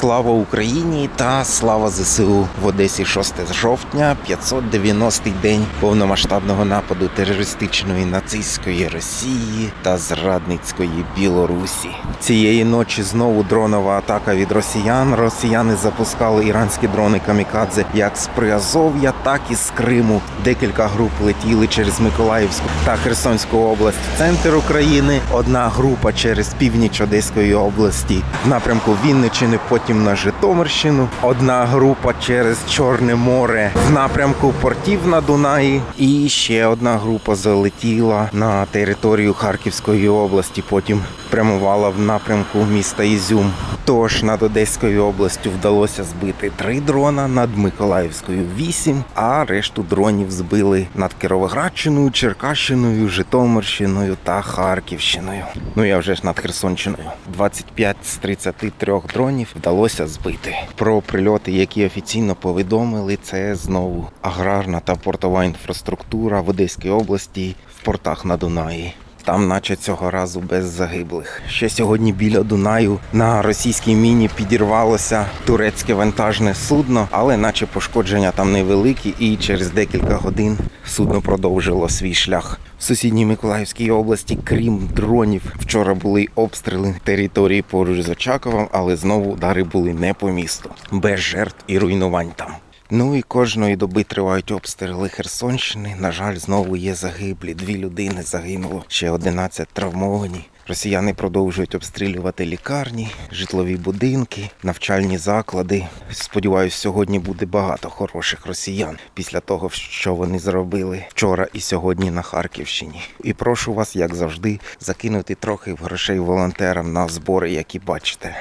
Слава Україні та слава ЗСУ в Одесі 6 жовтня, 590-й день повномасштабного нападу терористичної нацистської Росії та зрадницької Білорусі. Цієї ночі знову дронова атака від росіян. Росіяни запускали іранські дрони камікадзе як з Приазов'я, так і з Криму. Декілька груп летіли через Миколаївську та Херсонську область в центр України. Одна група через північ Одеської області в напрямку Вінничини, потім на Житомирщину. Одна група через Чорне море в напрямку портів на Дунаї. І ще одна група залетіла на територію Харківської області. Потім прямувала в напрямку міста Ізюм. Тож над Одеською областю вдалося збити три дрона, над Миколаївською вісім, а решту дронів збили над Кіровоградщиною, Черкащиною, Житомирщиною та Харківщиною. Ну я вже ж над Херсонщиною. 25 з 33 дронів вдалося збити. Про прильоти, які офіційно повідомили, це знову аграрна та портова інфраструктура в Одеській області в портах на Дунаї. Там, наче цього разу без загиблих. Ще сьогодні біля Дунаю на російській міні підірвалося турецьке вантажне судно, але наче пошкодження там невеликі, і через декілька годин судно продовжило свій шлях. В сусідній Миколаївській області, крім дронів, вчора були обстріли території поруч з Очаковом, але знову удари були не по місту, без жертв і руйнувань там. Ну і кожної доби тривають обстріли Херсонщини. На жаль, знову є загиблі. Дві людини загинуло, ще 11 травмовані. Росіяни продовжують обстрілювати лікарні, житлові будинки, навчальні заклади. Сподіваюсь, сьогодні буде багато хороших росіян після того, що вони зробили вчора і сьогодні на Харківщині. І прошу вас, як завжди, закинути трохи грошей волонтерам на збори, які бачите.